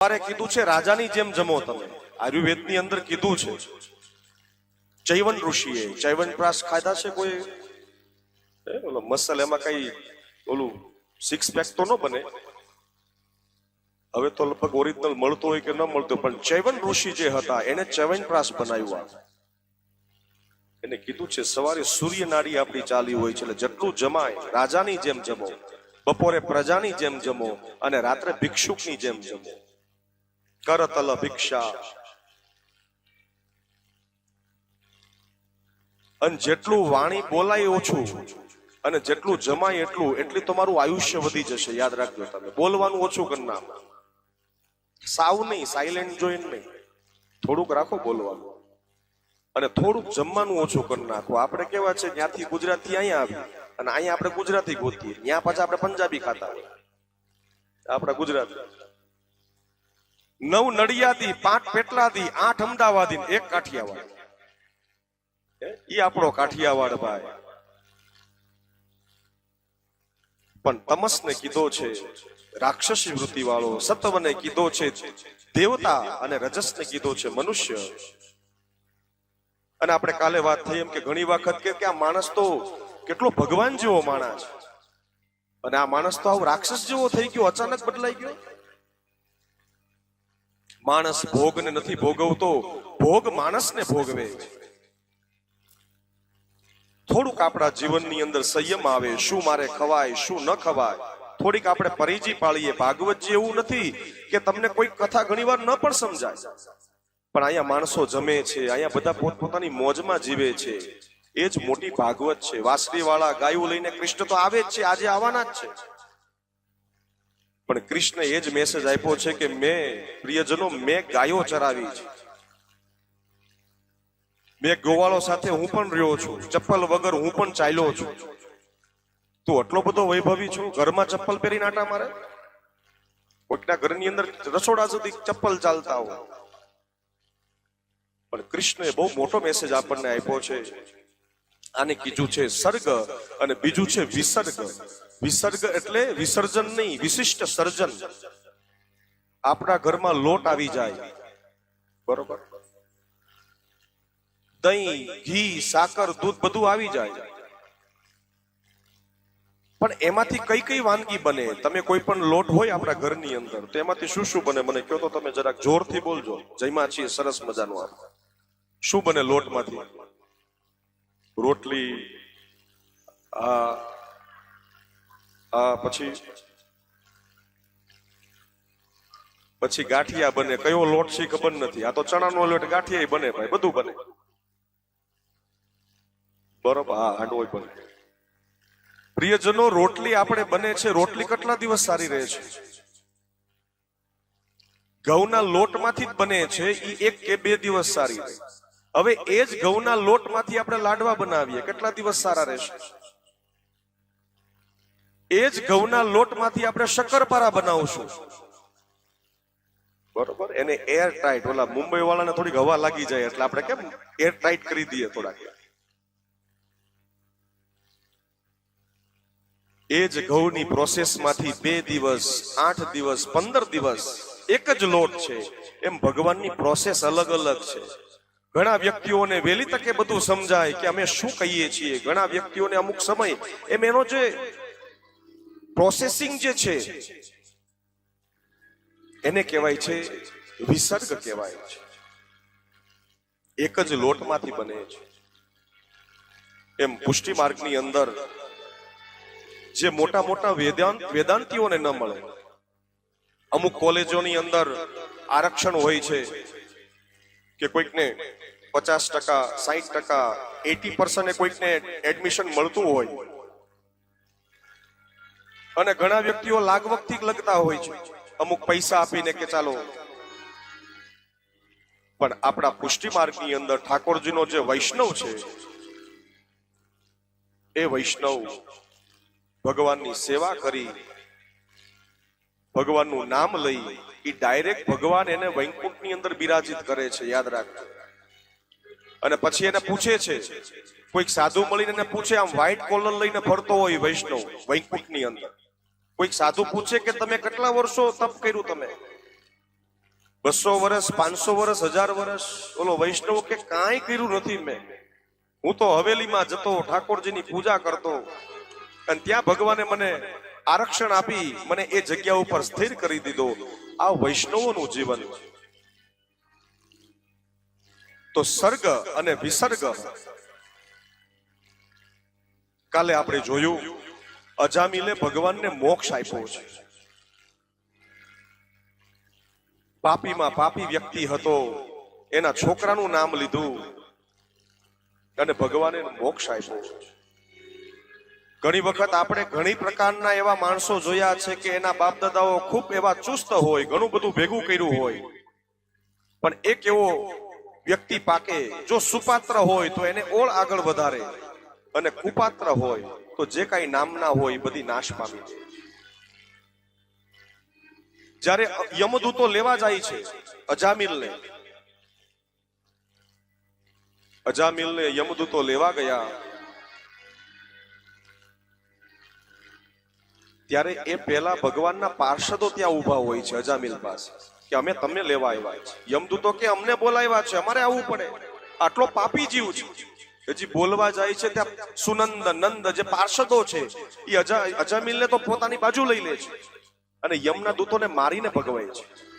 તમારે કીધું છે, રાજાની જેમ જમો તમે. આયુર્વેદની અંદર કીધું છે, ચૈવન ઋષિએ. ચૈવન પ્રાસ ખાધા છે કોઈ? ઓલો મસલ એમાં કઈ ઓલું સિક્સ પેક તો ન બને? હવે તો લગભગ ઓરિજિનલ મળતો હોય કે ન મળતો પણ ચૈવન ઋષિ જે હતા, એને ચૈવન પ્રાસ બનાવ્યું એને કીધું છે, સવારે સૂર્ય નાડી આપણી ચાલી હોય છે, એટલે જેટલું જમાય, રાજાની જેમ જમો. બપોરે પ્રજાની જેમ જમો, અને રાત્રે ભિક્ષુકની જેમ જમો. કરતલ ભિક્ષા. અને જેટલું વાણી બોલાય ઓછું, અને જેટલું જમાય એટલું, એટલી તમારું આયુષ્ય વધી જશે. યાદ રાખજો તમે. બોલવાનું ઓછું કરી નાખો સાવ નહીં સાયલેન્ટ જોઈન નહીં. થોડુંક રાખો બોલવાનું. અને થોડુંક જમવાનું ઓછું કરી નાખો. આપણે કેવા છે? ત્યાંથી ગુજરાતી અહીંયા આવી. અને અહીંયા આપણે ગુજરાતી ગોતીએ. ત્યાં પાછા આપણે પંજાબી ખાતા આપણા ગુજરાતી. નવ નડિયાદી, પાંચ પેટલાદી, આઠ અમદાવાદી એક કાઠિયાવાડ. ઈ આપણો કાઠિયાવાડ ભાઈ. પણ તમસને કીધો છે, રાક્ષસી વૃત્તિ વાળો સત્વને કીધો છે, દેવતા અને રજસને કીધો છે, મનુષ્ય. અને આપણે કાલે વાત થઈ એમ કે ઘણી વખત કે કે આ માણસ તો કેટલો ભગવાન જેવો માણસ. અને આ માણસ તો આવું રાક્ષસ જેવો થઈ ગયો, અચાનક બદલાઈ ગયો. માણસ ભોગને નથી ભોગવતો, ભોગ માણસને ભોગવે. થોડુંક આપણા જીવનની અંદર સંયમ આવે, શું મારે ખવાય, શું ન ખવાય. થોડીક આપણે પરિજી પાળીએ. ભાગવતજી એવું નથી કે તમને કોઈ કથા ઘણીવાર ન પણ સમજાય. પણ અહીંયા માણસો જમે છે, અહીંયા બધા પોતપોતાની મોજમાં જીવે છે. એ જ મોટી ભાગવત છે. વાસરીવાળા ગાયું લઈને કૃષ્ણ તો આવે જ છે, આજે આવવાના જ છે. પણ કૃષ્ણ એ જ મેસેજ આપ્યો છે કે મેં પ્રિયજનો, મેં ગાયો ચરાવી છે. મેં ગોવાળો સાથે હું પણ રહ્યો છું. ચપ્પલ વગર હું પણ ચાલ્યો છું. તું આટલો બધો વૈભવી છું? ઘરમાં ચપ્પલ પહેરીને આટા મારે? કોઈકના ઘરની અંદર રસોડા સુધી ચપ્પલ ચાલતા હોય. પણ કૃષ્ણએ બહુ મોટો મેસેજ આપણને આપ્યો છે. આને કીધું છે સર્ગ અને બીજું છે વિસર્ગ. વિસર્ગ એટલે વિસર્જન નહીં વિશિષ્ટ સર્જન. આપણા ઘરમાં લોટ આવી જાય. બરોબર? દહીં, ઘી, સાકર, દૂધ બધું આવી જાય. પણ એમાંથી કઈ કઈ વાનગી બને? તમે કોઈ પણ લોટ હોય આપણા ઘરની અંદર, તો એમાંથી શું શું બને? મને કહો તો તમે જરાક જોરથી બોલજો. જયમાં છીએ, સરસ મજાનું આપ શું બને લોટમાંથી? રોટલી, આ આ પછી પછી ગાંઠિયા બને. કયો લોટ છે ખબર નથી. આ તો ચણાનો લોટ ગાંઠિયા બને ભાઈ, બધું બને. બરોબર, હા, હાંડવો બને પ્રિયજનો, રોટલી આપણે બને છે, રોટલી કેટલા દિવસ સારી રહે છે? ઘઉંના લોટમાંથી જ બને છે એ એક કે બે દિવસ સારી રહે. હવે એ જ ઘઉંના લોટમાંથી આપણે લાડવા બનાવીએ. કેટલા દિવસ સારા રહેશે? એ જ ઘઉંના લોટમાંથી આપણે શક્કરપારા બનાવશું. બરોબર? એને એર ટાઈટ ઓલા મુંબઈ વાળાને થોડીક હવા લાગી જાય એટલે આપણે કેમ એર ટાઈટ કરી દઈએ થોડાક. એ જ ઘઉંની પ્રોસેસમાંથી બે દિવસ આઠ દિવસ પંદર દિવસ એક જ લોટ છે. એમ ભગવાનની પ્રોસેસ અલગ અલગ છે. ઘણા વ્યક્તિઓને વહેલી તકે બધું સમજાય કે અમે શું કહીએ છીએ. ઘણા વ્યક્તિઓને અમુક સમય એમ એનો જે પ્રોસેસિંગ જે છે, એને કહેવાય છે વિસર્ગ કહેવાય છે. એક જ લોટમાંથી બને છે. એમ પુષ્ટિ માર્ગની અંદર જે મોટા મોટા વેદાંત વેદાંતિઓને ન મળે, અમુક કોલેજોની અંદર આરક્ષણ હોય છે કે કોઈકને પચાસ ટકા સાહીઠ ટકા, એટી પર્સન્ટ કોઈકને એડમિશન મળતું હોય. અને ઘણા વ્યક્તિઓ લાગવગથી લગતા હોય છે. અમુક પૈસા આપીને કે ચાલો. પણ આપણા પુષ્ટિ માર્ગની અંદર ઠાકોરજીનો જે વૈષ્ણવ છે, એ વૈષ્ણવ ભગવાનની સેવા કરી ભગવાનનું નામ લઈ એ ડાયરેક્ટ ભગવાન એને વૈકુંઠની અંદર બિરાજિત કરે છે, યાદ રાખજો. અને પછી એને પૂછે છે, કોઈક સાધુ મળીને એને પૂછે, આમ વ્હાઈટ કોલર લઈને ફરતો હોય વૈષ્ણવ વૈકુંઠની અંદર. કોઈક સાધુ પૂછે કે તમે કેટલા વર્ષો તપ કર્યું તમે? બસો વર્ષ, પાંચસો વર્ષ, હજાર વર્ષ? ઓલો વૈષ્ણવ કે કાંઈ કર્યું નથી મેં. હું તો હવેલીમાં જતો, ઠાકોરજીની પૂજા કરતો. અને ત્યાં ભગવાને મને આરક્ષણ આપી મને એ જગ્યા ઉપર સ્થિર કરી દીધો. આ વૈષ્ણવોનું જીવન. તો સર્ગ અને વિસર્ગ. કાલે આપણે જોયું, અજામિલે ભગવાનને મોક્ષ આપ્યો છે. પાપીમાં પાપી વ્યક્તિ હતો, એના છોકરાનું નામ લીધું અને ભગવાને મોક્ષ આપ્યો છે. ઘણી વખત આપણે ઘણી પ્રકારના એવા માણસો જોયા છે કે એના બાપ દાદાઓ ખૂબ એવા ચુસ્ત હોય, ઘણું બધું ભેગું કર્યું હોય. પણ એક એવો વ્યક્તિ પાકે, જો સુપાત્ર હોય તો એને ઓળ આગળ વધારે અને કુપાત્ર હોય તો જે કાંઈ નામના હોય બધી નાશ પામી જાય જ્યારે યમદૂતો લેવા જાય છે, અજામિલને અજામિલને યમદૂતો લેવા ગયા ત્યારે એ પહેલા ભગવાનના પાર્ષદો ત્યાં ઊભા હોય છે અજામિલ પાસે, કે અમે તમને લેવા આવ્યા છે યમદૂતો કે અમને બોલાવ્યા છે? અમારે આવવું પડે. આટલો પાપી જીવ છે. હજી બોલવા જાય છે ત્યાં સુનંદ, નંદ જે પાર્ષદો છે, એ અજા, અજામિલને તો પોતાની બાજુ લઈ લે છે. અને યમના દૂતોને મારીને ભગવાય છે.